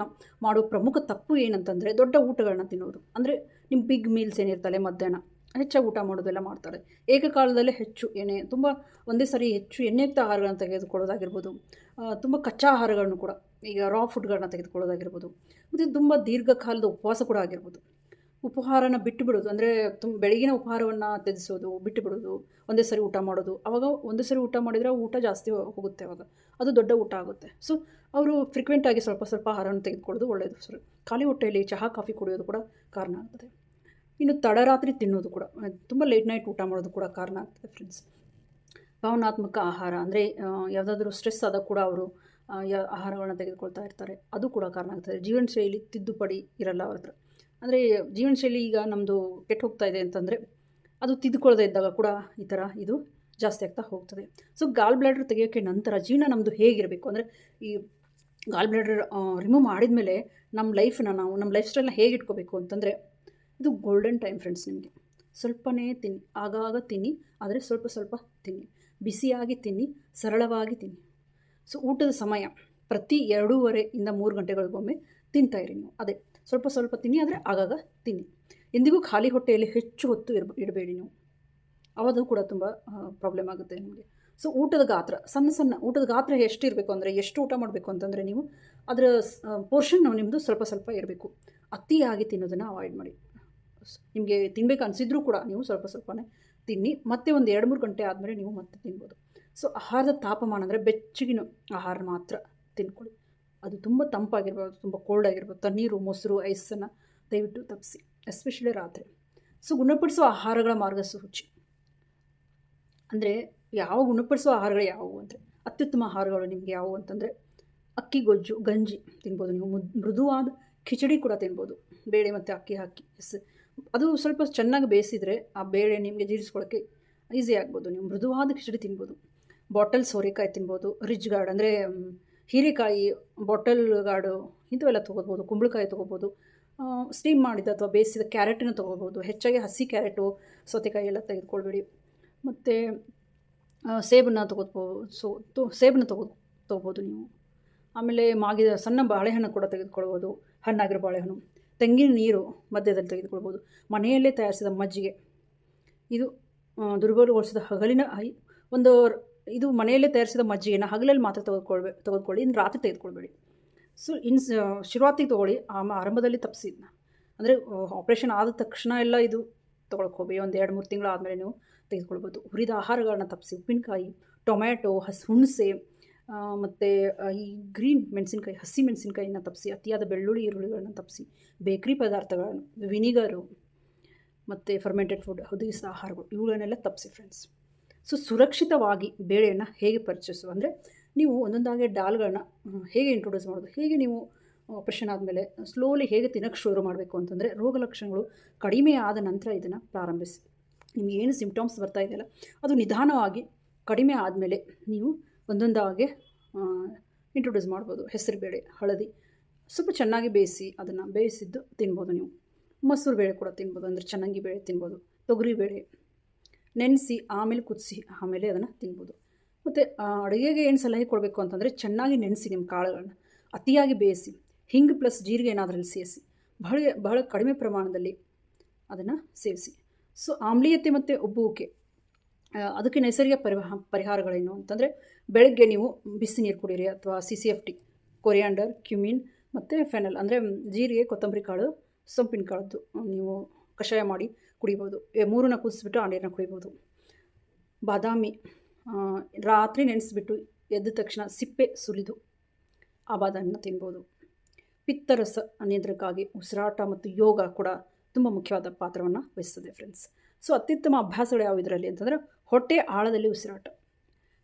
ಮಾಡೋ ಪ್ರಮುಖ ತಪ್ಪು ಏನಂತಂದರೆ ದೊಡ್ಡ ಊಟಗಳನ್ನ ತಿನ್ನೋದು. ಅಂದರೆ ನಿಮ್ಮ ಬಿಗ್ ಮೀಲ್ಸ್ ಏನಿರ್ತಲ್ಲ ಮಧ್ಯಾಹ್ನ ಹೆಚ್ಚಾಗಿ ಊಟ ಮಾಡೋದೆಲ್ಲ ಮಾಡ್ತಾರೆ. ಏಕಕಾಲದಲ್ಲೇ ಹೆಚ್ಚು ಎಣ್ಣೆ, ತುಂಬ ಒಂದೇ ಸರಿ ಹೆಚ್ಚು ಎಣ್ಣೆಯುಕ್ತ ಆಹಾರಗಳನ್ನು ತೆಗೆದುಕೊಳ್ಳೋದಾಗಿರ್ಬೋದು ತುಂಬ ಕಚ್ಚಾ ಆಹಾರಗಳನ್ನು ಕೂಡ. ಈಗ ರಾ ಫುಡ್ಗಳನ್ನ ತೆಗೆದುಕೊಳ್ಳೋದಾಗಿರ್ಬೋದು, ಮತ್ತು ತುಂಬ ದೀರ್ಘಕಾಲದ ಉಪವಾಸ ಕೂಡ ಆಗಿರ್ಬೋದು. ಉಪಹಾರನ ಬಿಟ್ಟು ಬಿಡೋದು, ಅಂದರೆ ತುಂಬ ಬೆಳಗಿನ ಉಪಹಾರವನ್ನು ತ್ಯಜಿಸೋದು, ಬಿಟ್ಟು ಬಿಡೋದು, ಒಂದೇ ಸರಿ ಊಟ ಮಾಡೋದು ಆವಾಗ ಒಂದೇ ಸರಿ ಊಟ ಮಾಡಿದರೆ ಊಟ ಜಾಸ್ತಿ ಹೋಗುತ್ತೆ ಅವಾಗ. ಅದು ದೊಡ್ಡ ಊಟ ಆಗುತ್ತೆ. ಸೊ ಅವರು ಫ್ರೀಕ್ವೆಂಟಾಗಿ ಸ್ವಲ್ಪ ಸ್ವಲ್ಪ ಆಹಾರವನ್ನು ತೆಗೆದುಕೊಳ್ಳೋದು ಒಳ್ಳೆಯದು ಸರ್ ಖಾಲಿ ಹೊಟ್ಟೆಯಲ್ಲಿ ಚಹಾ, ಕಾಫಿ ಕುಡಿಯೋದು ಕೂಡ ಕಾರಣ ಆಗ್ತದೆ. ಇನ್ನು ತಡರಾತ್ರಿ ತಿನ್ನೋದು ಕೂಡ, ತುಂಬ ಲೇಟ್ ನೈಟ್ ಊಟ ಮಾಡೋದು ಕೂಡ ಕಾರಣ ಆಗ್ತದೆ ಫ್ರೆಂಡ್ಸ್ ಭಾವನಾತ್ಮಕ ಆಹಾರ, ಅಂದರೆ ಯಾವುದಾದ್ರೂ ಸ್ಟ್ರೆಸ್ ಆದಾಗ ಕೂಡ ಅವರು ಆಹಾರಗಳನ್ನ ತೆಗೆದುಕೊಳ್ತಾ ಇರ್ತಾರೆ. ಅದು ಕೂಡ ಕಾರಣ ಆಗ್ತದೆ. ಜೀವನ ಶೈಲಿ ತಿದ್ದುಪಡಿ ಇರಲ್ಲ ಅವ್ರ ಹತ್ರ. ಅಂದರೆ ಜೀವನ ಶೈಲಿ ಈಗ ನಮ್ಮದು ಕೆಟ್ಟು ಹೋಗ್ತಾ ಇದೆ ಅಂತಂದರೆ ಅದು ತಿದ್ದುಕೊಳ್ಳದೆ ಇದ್ದಾಗ ಕೂಡ ಈ ಥರ ಇದು ಜಾಸ್ತಿ ಆಗ್ತಾ ಹೋಗ್ತದೆ. ಸೊ ಗಾಲ್ ಬ್ಲಾಡರ್ ತೆಗೆಯೋಕ್ಕೆ ನಂತರ ಜೀವನ ನಮ್ಮದು ಹೇಗಿರಬೇಕು? ಅಂದರೆ ಈ ಗಾಲ್ ಬ್ಲಾಡರ್ ರಿಮೂವ್ ಮಾಡಿದ ಮೇಲೆ ನಮ್ಮ ಲೈಫನ್ನ ನಾವು ನಮ್ಮ ಲೈಫ್ ಸ್ಟೈಲ್ನ ಹೇಗೆ ಇಟ್ಕೋಬೇಕು ಅಂತಂದರೆ ಇದು ಗೋಲ್ಡನ್ ಟೈಮ್ ಫ್ರೆಂಡ್ಸ್ ನಿಮಗೆ. ಸ್ವಲ್ಪನೇ ತಿನ್ನಿ. ಆಗಾಗ ತಿನ್ನಿ, ಆದರೆ ಸ್ವಲ್ಪ ಸ್ವಲ್ಪ ತಿನ್ನಿ. ಬಿಸಿಯಾಗಿ ತಿನ್ನಿ, ಸರಳವಾಗಿ ತಿನ್ನಿ. ಸೊ ಊಟದ ಸಮಯ ಪ್ರತಿ ಎರಡೂವರೆಯಿಂದ ಮೂರು ಗಂಟೆಗಳಿಗೊಮ್ಮೆ ತಿಂತಾಯಿರಿ ನೀವು. ಅದೇ, ಸ್ವಲ್ಪ ಸ್ವಲ್ಪ ತಿನ್ನಿ, ಆದರೆ ಆಗಾಗ ತಿನ್ನಿ. ಎಂದಿಗೂ ಖಾಲಿ ಹೊಟ್ಟೆಯಲ್ಲಿ ಹೆಚ್ಚು ಹೊತ್ತು ಇರ್ಬ, ಇಡಬೇಡಿ ನೀವು. ಅವಾಗೂ ಕೂಡ ತುಂಬ ಪ್ರಾಬ್ಲಮ್ ಆಗುತ್ತೆ ನಿಮಗೆ. ಸೊ ಊಟದ ಗಾತ್ರ, ಸಣ್ಣ ಸಣ್ಣ, ಊಟದ ಗಾತ್ರ ಎಷ್ಟು ಇರಬೇಕು ಅಂದರೆ, ಎಷ್ಟು ಊಟ ಮಾಡಬೇಕು ಅಂತಂದರೆ ನೀವು ಅದರ ಪೋರ್ಷನ್ ನಿಮ್ಮದು ಸ್ವಲ್ಪ ಸ್ವಲ್ಪ ಇರಬೇಕು. ಅತಿಯಾಗಿ ತಿನ್ನೋದನ್ನು ಅವಾಯ್ಡ್ ಮಾಡಿ. ನಿಮಗೆ ತಿನ್ಬೇಕು ಅನಿಸಿದ್ರೂ ಕೂಡ ನೀವು ಸ್ವಲ್ಪ ಸ್ವಲ್ಪನೇ ತಿನ್ನಿ. ಮತ್ತೆ ಒಂದು ಎರಡು ಮೂರು ಗಂಟೆ ಆದಮೇಲೆ ನೀವು ಮತ್ತೆ ತಿನ್ಬೋದು. ಸೊ ಆಹಾರದ ತಾಪಮಾನ ಅಂದರೆ ಬೆಚ್ಚಗಿನ ಆಹಾರ ಮಾತ್ರ ತಿನ್ಕೊಳ್ಳಿ. ಅದು ತುಂಬ ತಂಪಾಗಿರ್ಬೋದು, ತುಂಬ ಕೋಲ್ಡ್ ಆಗಿರ್ಬೋದು. ತಣ್ಣೀರು, ಮೊಸರು, ಐಸನ್ನು ದಯವಿಟ್ಟು ತಪ್ಪಿಸಿ ಎಸ್ಪೆಷಲಿ ರಾತ್ರಿ. ಸೊ ಗುಣಪಡಿಸುವ ಆಹಾರಗಳ ಮಾರ್ಗಸೂಚಿ. ಅಂದರೆ ಯಾವ ಗುಣಪಡಿಸುವ ಆಹಾರಗಳು ಯಾವುವು ಅಂದರೆ, ಅತ್ಯುತ್ತಮ ಆಹಾರಗಳು ನಿಮಗೆ ಯಾವುವು ಅಂತಂದರೆ, ಅಕ್ಕಿ, ಗೊಜ್ಜು, ಗಂಜಿ ತಿನ್ಬೋದು ನೀವು. ಮುದ್, ಮೃದುವಾದ ಖಿಚಡಿ ಕೂಡ ತಿನ್ಬೋದು. ಬೇಳೆ ಮತ್ತು ಅಕ್ಕಿ ಹಾಕಿ, ಎಸ್. ಅದು ಸ್ವಲ್ಪ ಚೆನ್ನಾಗಿ ಬೇಯಿಸಿದರೆ ಆ ಬೇಳೆ ನಿಮಗೆ ಜೀರಿಸ್ಕೊಳ್ಳೋಕ್ಕೆ ಈಸಿ ಆಗ್ಬೋದು. ನೀವು ಮೃದುವಾದ ಖಿಚಡಿ ತಿನ್ಬೋದು. ಬಾಟಲ್ ಸೋರೆಕಾಯಿ ತಿನ್ಬೋದು ರಿಜ್ ಗಾರ್ಡ್ ಅಂದರೆ ಹೀರೆಕಾಯಿ, ಬಾಟಲ್ ಗಾರ್ಡು ಇಂಥವೆಲ್ಲ ತೊಗೋಬೋದು, ಕುಂಬಳಕಾಯಿ ತೊಗೋಬೋದು ಸ್ಟೀಮ್ ಮಾಡಿದ ಅಥವಾ ಬೇಯಿಸಿದ ಕ್ಯಾರೆಟನ್ನು ತೊಗೋಬೋದು, ಹೆಚ್ಚಾಗಿ ಹಸಿ ಕ್ಯಾರೆಟು, ಸೌತೆಕಾಯಿ ಎಲ್ಲ ತೆಗೆದುಕೊಳ್ಬೇಡಿ. ಮತ್ತು ಸೇಬನ್ನು ತೊಗೋಬೋದು, ಸೊ, ತೊ, ಸೇಬನ್ನು ತಗೋ, ತೊಗೋಬೋದು ನೀವು. ಆಮೇಲೆ ಮಾಗಿದ ಸಣ್ಣ ಬಾಳೆಹಣ್ಣು ಕೂಡ ತೆಗೆದುಕೊಳ್ಬೋದು, ಹಣ್ಣಾಗಿರೋ ಬಾಳೆಹಣ್ಣು. ತೆಂಗಿನ ನೀರು ಮಧ್ಯದಲ್ಲಿ ತೆಗೆದುಕೊಳ್ಬೋದು. ಮನೆಯಲ್ಲೇ ತಯಾರಿಸಿದ ಮಜ್ಜಿಗೆ. ಇದು ದುರ್ಬಲಗೊಳಿಸಿದ ಹಗಲಿನ ಐ, ಒಂದು ಇದು ಮನೆಯಲ್ಲೇ ತಯಾರಿಸಿದ ಮಜ್ಜಿಗೆನ ಹಗಲಲ್ಲಿ ಮಾತ್ರ ತೆಗೆದುಕೊಳ್ಬೇ ತೆಗೆದುಕೊಳ್ಳಿ ಇನ್ನು ರಾತ್ರಿ ತೆಗೆದುಕೊಳ್ಬೇಡಿ. ಸೊ ಇನ್ ಶುರುವಾತಿಗೆ ತೊಗೊಳ್ಳಿ, ಆಮ, ಆರಂಭದಲ್ಲಿ ತಪ್ಪಿಸಿ ಇದನ್ನ ಅಂದರೆ ಆಪ್ರೇಷನ್ ಆದ ತಕ್ಷಣ ಎಲ್ಲ ಇದು ತೊಗೊಳಕ್ಕೆ ಒಂದು ಎರಡು, ಮೂರು ತಿಂಗಳು ಆದಮೇಲೆ ನೀವು ತೆಗೆದುಕೊಳ್ಬೋದು. ಹುರಿದ ಆಹಾರಗಳನ್ನ ತಪ್ಪಿಸಿ ಉಪ್ಪಿನಕಾಯಿ, ಟೊಮ್ಯಾಟೊ, ಹಸಿ, ಹುಣಸೆ ಮತ್ತು ಈ ಗ್ರೀನ್ ಮೆಣಸಿನಕಾಯಿ, ಹಸಿ ಮೆಣಸಿನ್ಕಾಯಿನ ತಪ್ಪಿಸಿ ಅತಿಯಾದ ಬೆಳ್ಳುಳ್ಳಿ ಈರುಳ್ಳಿಗಳನ್ನ ತಪ್ಪಿಸಿ ಬೇಕ್ರಿ ಪದಾರ್ಥಗಳನ್ನು, ವಿನಿಗರು, ಮತ್ತು ಫರ್ಮೆಂಟೆಡ್ ಫುಡ್ ಹುದುಗಿಸಿದ ಆಹಾರಗಳು, ಇವುಗಳನ್ನೆಲ್ಲ ತಪ್ಪಿಸಿ ಫ್ರೆಂಡ್ಸ್ ಸೊ ಸುರಕ್ಷಿತವಾಗಿ ಬೇಳೆಯನ್ನು ಹೇಗೆ ಪರ್ಚೇಸು ಅಂದರೆ ನೀವು ಒಂದೊಂದಾಗೆ ಡಾಲ್ಗಳನ್ನ ಹೇಗೆ ಇಂಟ್ರೊಡ್ಯೂಸ್ ಮಾಡೋದು? ಹೇಗೆ ನೀವು ಆಪ್ರೇಷನ್ ಆದಮೇಲೆ ಸ್ಲೋಲಿ ಹೇಗೆ ತಿನ್ನೋಕ್ಕೆ ಶುರು ಮಾಡಬೇಕು ಅಂತಂದರೆ ರೋಗ ಲಕ್ಷಣಗಳು ಕಡಿಮೆ ಆದ ನಂತರ ಇದನ್ನು ಪ್ರಾರಂಭಿಸಿ. ನಿಮ್ಗೆ ಏನು ಸಿಂಪ್ಟಮ್ಸ್ ಬರ್ತಾ ಇದೆಯಲ್ಲ, ಅದು ನಿಧಾನವಾಗಿ ಕಡಿಮೆ ಆದಮೇಲೆ ನೀವು ಒಂದೊಂದಾಗೆ ಇಂಟ್ರೊಡ್ಯೂಸ್ ಮಾಡ್ಬೋದು. ಹೆಸರುಬೇಳೆ ಹಳದಿ, ಸ್ವಲ್ಪ ಚೆನ್ನಾಗಿ ಬೇಯಿಸಿ ಅದನ್ನು ಬೇಯಿಸಿದ್ದು ತಿನ್ಬೋದು ನೀವು. ಮೊಸರು ಬೇಳೆ ಕೂಡ ತಿನ್ಬೋದು, ಅಂದರೆ ಚೆನ್ನಾಗಿ ಬೇಳೆ ತಿನ್ಬೋದು. ತೊಗರಿ ಬೇಳೆ ನೆನೆಸಿ ಆಮೇಲೆ ಕುದಿಸಿ, ಆಮೇಲೆ ಅದನ್ನು ತಿನ್ಬೋದು. ಮತ್ತು ಅಡುಗೆಗೆ ಏನು ಸಲಹೆ ಕೊಡಬೇಕು ಅಂತಂದರೆ ಚೆನ್ನಾಗಿ ನೆನೆಸಿ ನಿಮ್ಮ ಕಾಳುಗಳನ್ನ ಅತಿಯಾಗಿ ಬೇಯಿಸಿ, ಹಿಂಗೆ ಪ್ಲಸ್ ಜೀರಿಗೆ ಏನಾದ್ರಲ್ಲಿ ಸೇರಿಸಿ, ಬಹಳ ಬಹಳ ಕಡಿಮೆ ಪ್ರಮಾಣದಲ್ಲಿ ಅದನ್ನು ಸೇವಿಸಿ ಸೊ, ಆಮ್ಲೀಯತೆ ಮತ್ತು ಉಬ್ಬುವಿಕೆ ಅದಕ್ಕೆ ನೈಸರ್ಗಿಕ ಪರಿಹ ಪರಿಹಾರಗಳೇನು ಅಂತಂದರೆ ಬೆಳಗ್ಗೆ ನೀವು ಬಿಸಿ ನೀರು ಕುಡೀರಿ ಅಥವಾ C C F tea coriander, cumin ಮತ್ತು ಫೆನಲ್. ಅಂದರೆ, ಜೀರಿಗೆ, ಕೊತ್ತಂಬರಿ ಕಾಳು, ಸೊಂಪಿನ ಕಾಳದ್ದು ನೀವು ಕಷಾಯ ಮಾಡಿ ಕುಡಿಬೋದು ಮೂರನ್ನ ಕುದಿಸ್ಬಿಟ್ಟು ಆ ನೀರನ್ನ ಕುಡಿಬೋದು. ಬಾದಾಮಿ ರಾತ್ರಿ ನೆನೆಸ್ಬಿಟ್ಟು ಎದ್ದ ತಕ್ಷಣ ಸಿಪ್ಪೆ ಸುಲಿದು ಆ ಬಾದಾಮಿನ ತಿನ್ಬೋದು. ಪಿತ್ತರಸ ನಿಯಂತ್ರಣಕ್ಕಾಗಿ ಉಸಿರಾಟ ಮತ್ತು ಯೋಗ ಕೂಡ ತುಂಬ ಮುಖ್ಯವಾದ ಪಾತ್ರವನ್ನು ವಹಿಸ್ತದೆ ಫ್ರೆಂಡ್ಸ್ ಸೊ ಅತ್ಯುತ್ತಮ ಅಭ್ಯಾಸಗಳು ಯಾವ ಇದರಲ್ಲಿ ಅಂತಂದರೆ ಹೊಟ್ಟೆ ಆಳದಲ್ಲಿ ಉಸಿರಾಟ,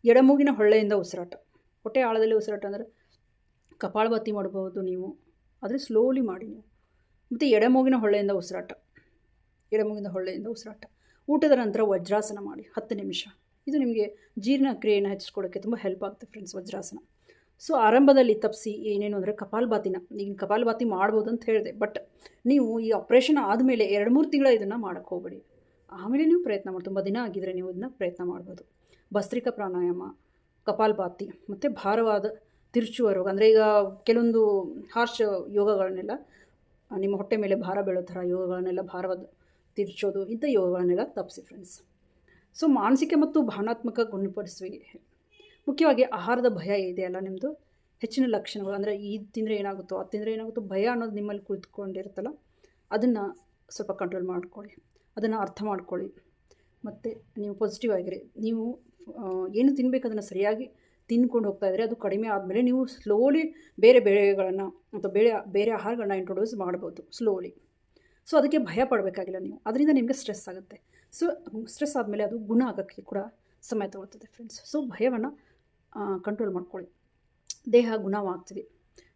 ಎಡಮೂಗಿನ ಹೊಳ್ಳೆಯಿಂದ ಉಸಿರಾಟ. ಹೊಟ್ಟೆ ಆಳದಲ್ಲಿ ಉಸಿರಾಟ ಅಂದರೆ ಕಪಾಳಭಾತಿ ಮಾಡ್ಬೋದು ನೀವು, ಆದರೆ ಸ್ಲೋಲಿ ಮಾಡಿ ನೀವು. ಮತ್ತು ಎಡಮೂಗಿನ ಹೊಳ್ಳೆಯಿಂದ ಉಸಿರಾಟ ಎಡಮೂಗಿನ ಹೊಳ್ಳೆಯಿಂದ ಉಸಿರಾಟ. ಊಟದ ನಂತರ ವಜ್ರಾಸನ ಮಾಡಿ, ಹತ್ತು ನಿಮಿಷ. ಇದು ನಿಮಗೆ ಜೀರ್ಣಕ್ರಿಯೆಯನ್ನು ಹೆಚ್ಚಿಸ್ಕೊಳ್ಳೋಕ್ಕೆ ತುಂಬ ಹೆಲ್ಪ್ ಆಗುತ್ತೆ ಫ್ರೆಂಡ್ಸ್ ವಜ್ರಾಸನ. ಸೊ ಆರಂಭದಲ್ಲಿ ತಪ್ಪಿಸಿ ಏನೇನು ಅಂದರೆ ಕಪಾಲಭಾತಿನ. ಈಗ ಕಪಾಲಭಾತಿ ಮಾಡ್ಬೋದು ಅಂತ ಹೇಳಿದೆ ಬಟ್ ನೀವು ಈ ಆಪ್ರೇಷನ್ ಆದಮೇಲೆ ಎರಡು ಮೂರು ತಿಂಗಳ ಇದನ್ನು ಮಾಡೋಕ್ಕೆ ಹೋಗಬೇಡಿ. ಆಮೇಲೆ ನೀವು ಪ್ರಯತ್ನ ಮಾಡಿ, ತುಂಬ ದಿನ ಆಗಿದ್ದರೆ ನೀವು ಇದನ್ನು ಪ್ರಯತ್ನ ಮಾಡ್ಬೋದು. ಭಸ್ತ್ರಿಕಾ ಪ್ರಾಣಾಯಾಮ, ಕಪಾಲಭಾತಿ ಮತ್ತು ಭಾರವಾದ ತಿರುಚುವ ರೋಗ. ಅಂದರೆ ಈಗ ಕೆಲವೊಂದು ಹಾರ್ಶ್ ಯೋಗಗಳನ್ನೆಲ್ಲ, ನಿಮ್ಮ ಹೊಟ್ಟೆ ಮೇಲೆ ಭಾರ ಬೀಳೋ ಥರ ಯೋಗಗಳನ್ನೆಲ್ಲ ಭಾರವಾದ ತಿರ್ಚೋದು, ಇಂಥ ಯೋಗಗಳನ್ನೆಲ್ಲ ತಪ್ಪಿಸಿ ಫ್ರೆಂಡ್ಸ್ ಸೊ ಮಾನಸಿಕ ಮತ್ತು ಭಾವನಾತ್ಮಕ ಗುಣಪಡಿಸುವಿಕೆ. ಮುಖ್ಯವಾಗಿ ಆಹಾರದ ಭಯ ಇದೆಯಲ್ಲ ನಿಮ್ಮದು ಹೆಚ್ಚಿನ ಲಕ್ಷಣಗಳು, ಅಂದರೆ ಇದು ತಿಂದರೆ ಏನಾಗುತ್ತೋ, ಅದು ತಿಂದರೆ ಏನಾಗುತ್ತೋ ಭಯ ಅನ್ನೋದು ನಿಮ್ಮಲ್ಲಿ ಕುಳಿತುಕೊಂಡಿರುತ್ತಲ್ಲ, ಅದನ್ನು ಸ್ವಲ್ಪ ಕಂಟ್ರೋಲ್ ಮಾಡ್ಕೊಳ್ಳಿ. ಅದನ್ನು ಅರ್ಥ ಮಾಡ್ಕೊಳ್ಳಿ. ಮತ್ತು ನೀವು ಪಾಸಿಟಿವ್ ಆಗಿರಿ. ನೀವು ಏನು ತಿನ್ನಬೇಕು ಅದನ್ನು ಸರಿಯಾಗಿ ತಿನ್ಕೊಂಡು ಹೋಗ್ತಾ ಇದ್ದರೆ ಅದು ಕಡಿಮೆ ಆದಮೇಲೆ ನೀವು ಸ್ಲೋಲಿ ಬೇರೆ ಬೇಳೆಗಳನ್ನು, ಅಥವಾ ಬೇರೆ ಬೇರೆ ಆಹಾರಗಳನ್ನ ಇಂಟ್ರೊಡ್ಯೂಸ್ ಮಾಡ್ಬೋದು ಸ್ಲೋಲಿ ಸೊ ಅದಕ್ಕೆ ಭಯ ಪಡಬೇಕಾಗಿಲ್ಲ ನೀವು. ಅದರಿಂದ ನಿಮಗೆ ಸ್ಟ್ರೆಸ್ ಆಗುತ್ತೆ. ಸೊ ಸ್ಟ್ರೆಸ್ ಆದಮೇಲೆ ಅದು ಗುಣ ಆಗೋಕ್ಕೆ ಕೂಡ ಸಮಯ ತಗೊಳ್ತದೆ ಫ್ರೆಂಡ್ಸ್ ಸೊ ಭಯವನ್ನು ಕಂಟ್ರೋಲ್ ಮಾಡ್ಕೊಳ್ಳಿ. ದೇಹ ಗುಣವಾಗ್ತೀವಿ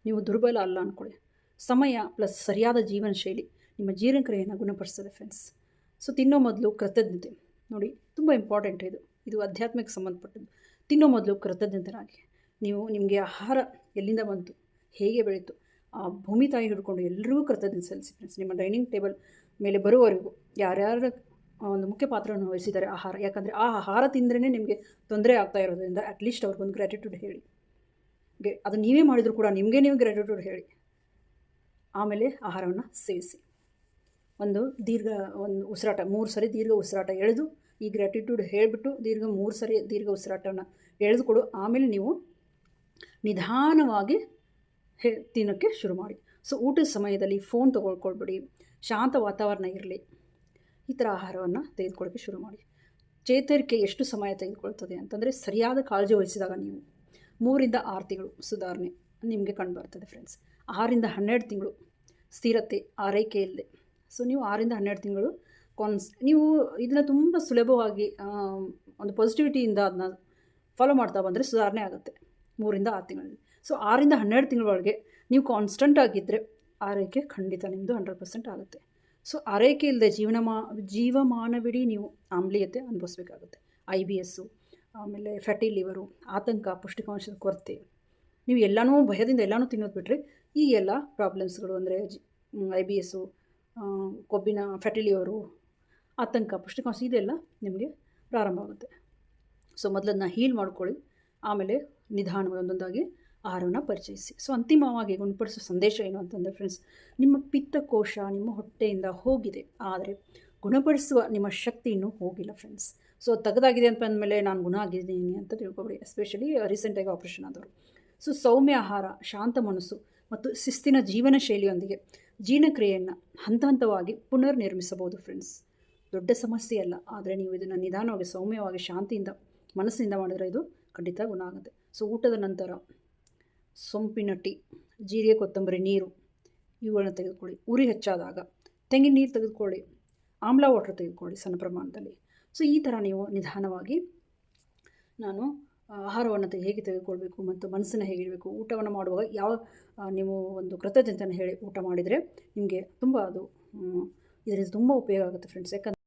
ನೀವು ದುರ್ಬಲ ಅಲ್ಲ ಅಂದ್ಕೊಳ್ಳಿ ಸಮಯ ಪ್ಲಸ್ ಸರಿಯಾದ ಜೀವನ ಶೈಲಿ ನಿಮ್ಮ ಜೀರ್ಣಕ್ರಿಯೆಯನ್ನು ಗುಣಪಡಿಸ್ತದೆ ಫ್ರೆಂಡ್ಸ್ ಸೊ ತಿನ್ನೋ ಮೊದಲು ಕೃತಜ್ಞತೆ. ನೋಡಿ, ತುಂಬ ಇಂಪಾರ್ಟೆಂಟ್ ಇದು. ಇದು ಅಧ್ಯಾತ್ಮಕ್ಕೆ ಸಂಬಂಧಪಟ್ಟದ್ದು. ತಿನ್ನೋ ಮೊದಲು ಕೃತಜ್ಞತರಾಗಿ ನೀವು ನಿಮಗೆ ಆಹಾರ ಎಲ್ಲಿಂದ ಬಂತು? ಹೇಗೆ ಬೆಳೀತು? ಆ ಭೂಮಿ ತಾಯಿ ಹಿಡ್ಕೊಂಡು ಎಲ್ಲರಿಗೂ ಕೃತಜ್ಞತೆ ಸಲ್ಲಿಸಿ ಫ್ರೆಂಡ್ಸ್ ನಿಮ್ಮ ಡೈನಿಂಗ್ ಟೇಬಲ್ ಮೇಲೆ ಬರುವವರೆಗೂ ಯಾರ್ಯಾರ ಒಂದು ಮುಖ್ಯ ಪಾತ್ರವನ್ನು ವಹಿಸಿದ್ದಾರೆ, ಆಹಾರ. ಯಾಕಂದರೆ ಆ ಆಹಾರ ತಿಂದ್ರೇ ನಿಮಗೆ ತೊಂದರೆ ಆಗ್ತಾ ಇರೋದ್ರಿಂದ ಅಟ್ಲೀಸ್ಟ್ ಅವ್ರಿಗೊಂದು ಗ್ರ್ಯಾಟಿಟ್ಯೂಡ್ ಹೇಳಿ. ಅದು ನೀವೇ ಮಾಡಿದರೂ ಕೂಡ ನಿಮಗೆ ನೀವು ಗ್ರ್ಯಾಟಿಟ್ಯೂಡ್ ಹೇಳಿ. ಆಮೇಲೆ ಆಹಾರವನ್ನು ಸೇವಿಸಿ. ಒಂದು ದೀರ್ಘ, ಒಂದು ಉಸಿರಾಟ, ಮೂರು ಸರಿ ದೀರ್ಘ ಉಸಿರಾಟ ಎಳೆದು ಈ ಗ್ರ್ಯಾಟಿಟ್ಯೂಡ್ ಹೇಳಿಬಿಟ್ಟು ದೀರ್ಘ ಮೂರು ಸರಿ ದೀರ್ಘ ಉಸಿರಾಟವನ್ನು ಎಳೆದುಕೊಡು. ಆಮೇಲೆ ನೀವು ನಿಧಾನವಾಗಿ ಹೇ, ತಿನ್ನೋಕ್ಕೆ ಶುರು ಮಾಡಿ. ಸೊ ಊಟದ ಸಮಯದಲ್ಲಿ ಫೋನ್ ತೊಗೊಳ್ಕೊಳ್ಬೇಡಿ. ಶಾಂತ ವಾತಾವರಣ ಇರಲಿ. ಈ ಥರ ಆಹಾರವನ್ನು ತೆಗೆದುಕೊಳ್ಳೋಕ್ಕೆ ಶುರು ಮಾಡಿ. ಚೇತರಿಕೆ ಎಷ್ಟು ಸಮಯ ತೆಗೆದುಕೊಳ್ತದೆ ಅಂತಂದರೆ ಸರಿಯಾದ ಕಾಳಜಿ ವಹಿಸಿದಾಗ ನೀವು. ಮೂರಿಂದ ಆರು ತಿಂಗಳು ಸುಧಾರಣೆ ನಿಮಗೆ ಕಂಡುಬರ್ತದೆ ಫ್ರೆಂಡ್ಸ್ ಆರಿಂದ ಹನ್ನೆರಡು ತಿಂಗಳು ಸ್ಥಿರತೆ, ಆರೈಕೆ ಇಲ್ಲದೆ ಸೊ ನೀವು ಆರಿಂದ ಹನ್ನೆರಡು ತಿಂಗಳು ಕಾನ್ಸ್ ನೀವು ಇದನ್ನು ತುಂಬ ಸುಲಭವಾಗಿ ಒಂದು ಪಾಸಿಟಿವಿಟಿಯಿಂದ ಅದನ್ನ ಫಾಲೋ ಮಾಡ್ತಾ ಬಂದರೆ ಸುಧಾರಣೆ ಆಗುತ್ತೆ. ಮೂರಿಂದ ಆರು ತಿಂಗಳಲ್ಲಿ. ಸೊ ಆರಿಂದ ಹನ್ನೆರಡು ತಿಂಗಳೊಳಗೆ ನೀವು ಕಾನ್ಸ್ಟಂಟ್ ಆಗಿದ್ದರೆ ಆರೈಕೆ ಖಂಡಿತ ನಿಮ್ಮದು ಹಂಡ್ರೆಡ್ ಪರ್ಸೆಂಟ್ ಆಗುತ್ತೆ. ಸೊ ಆರೈಕೆ ಇಲ್ಲದೆ ಜೀವನ ಮಾ, ಜೀವಮಾನವಿಡೀ ನೀವು ಆಮ್ಲೀಯತೆ ಅನುಭವಿಸ್ಬೇಕಾಗುತ್ತೆ. ಐ ಬಿ ಎಸ್ಸು ಆಮೇಲೆ ಫ್ಯಾಟಿ ಲಿವರು ಆತಂಕ, ಪೌಷ್ಟಿಕಾಂಶದ ಕೊರತೆ, ನೀವು ಎಲ್ಲನೂ ಭಯದಿಂದ ಎಲ್ಲನೂ ತಿನ್ನೋದು ಬಿಟ್ಟರೆ ಈ ಎಲ್ಲ ಪ್ರಾಬ್ಲಮ್ಸ್ಗಳು ಅಂದರೆ ಐ ಬಿ ಎಸ್ಸು ಕೊಬ್ಬಿನ ಫ್ಯಾಟಿ ಲಿವರು ಆತಂಕ, ಪುಷ್ಟಿಕಾಂಶ ಇದೆಲ್ಲ ನಿಮಗೆ ಪ್ರಾರಂಭ ಆಗುತ್ತೆ. ಸೊ ಮೊದಲನ್ನ ಹೀಲ್ ಮಾಡ್ಕೊಳ್ಳಿ, ಆಮೇಲೆ ನಿಧಾನವಾಗಿ ಒಂದೊಂದಾಗಿ ಆಹಾರವನ್ನು ಪರಿಚಯಿಸಿ. ಸೊ ಅಂತಿಮವಾಗಿ ಗುಣಪಡಿಸೋ ಸಂದೇಶ ಏನು ಅಂತಂದರೆ ಫ್ರೆಂಡ್ಸ್ ನಿಮ್ಮ ಪಿತ್ತಕೋಶ ನಿಮ್ಮ ಹೊಟ್ಟೆಯಿಂದ ಹೋಗಿದೆ. ಆದರೆ ಗುಣಪಡಿಸುವ ನಿಮ್ಮ ಶಕ್ತಿ ಇನ್ನೂ ಹೋಗಿಲ್ಲ ಫ್ರೆಂಡ್ಸ್ ಸೊ ತೆಗೆದಾಗಿದೆ ಅಂತ ಅಂದಮೇಲೆ ನಾನು ಗುಣ ಆಗಿದ್ದೀನಿ ಅಂತ ತಿಳ್ಕೊಬೇಡಿ ಎಸ್ಪೆಷಲಿ ರೀಸೆಂಟಾಗಿ ಆಪ್ರೇಷನ್ ಆದವರು. ಸೊ ಸೌಮ್ಯ ಆಹಾರ, ಶಾಂತ ಮನಸ್ಸು ಮತ್ತು ಶಿಸ್ತಿನ ಜೀವನ ಶೈಲಿಯೊಂದಿಗೆ ಜೀರ್ಣಕ್ರಿಯೆಯನ್ನು ಹಂತ ಹಂತವಾಗಿ ಪುನರ್ ನಿರ್ಮಿಸಬಹುದು ಫ್ರೆಂಡ್ಸ್ ದೊಡ್ಡ ಸಮಸ್ಯೆ ಅಲ್ಲ, ಆದರೆ ನೀವು ಇದನ್ನು ನಿಧಾನವಾಗಿ ಸೌಮ್ಯವಾಗಿ ಶಾಂತಿಯಿಂದ ಮನಸ್ಸಿನಿಂದ ಮಾಡಿದರೆ ಇದು ಖಂಡಿತ ಗುಣ ಆಗುತ್ತೆ. ಸೊ ಊಟದ ನಂತರ ಸೊಂಪಿನ ಟೀ, ಜೀರಿಗೆ, ಕೊತ್ತಂಬರಿ, ನೀರು ಇವುಗಳನ್ನ ತೆಗೆದುಕೊಳ್ಳಿ. ಉರಿ ಹೆಚ್ಚಾದಾಗ ತೆಂಗಿನ ನೀರು ತೆಗೆದುಕೊಳ್ಳಿ, ಆಮ್ಲ ವಾಟರ್ ತೆಗೆದುಕೊಳ್ಳಿ ಸಣ್ಣ ಪ್ರಮಾಣದಲ್ಲಿ. ಸೊ ಈ ಥರ ನೀವು ನಿಧಾನವಾಗಿ ನಾನು ಆಹಾರವನ್ನು ಹೇಗೆ ತೆಗೆದುಕೊಳ್ಬೇಕು ಮತ್ತು ಮನಸ್ಸನ್ನು ಹೇಗೆ ಇಡಬೇಕು, ಊಟವನ್ನು ಮಾಡುವಾಗ ಯಾವ ನೀವು ಒಂದು ಕೃತಜ್ಞತೆಯನ್ನು ಹೇಳಿ ಊಟ ಮಾಡಿದರೆ ನಿಮಗೆ ತುಂಬ ಅದು ಇದರಿಂದ ತುಂಬ ಉಪಯೋಗ ಆಗುತ್ತೆ ಫ್ರೆಂಡ್ಸ್ ಯಾಕಂದರೆ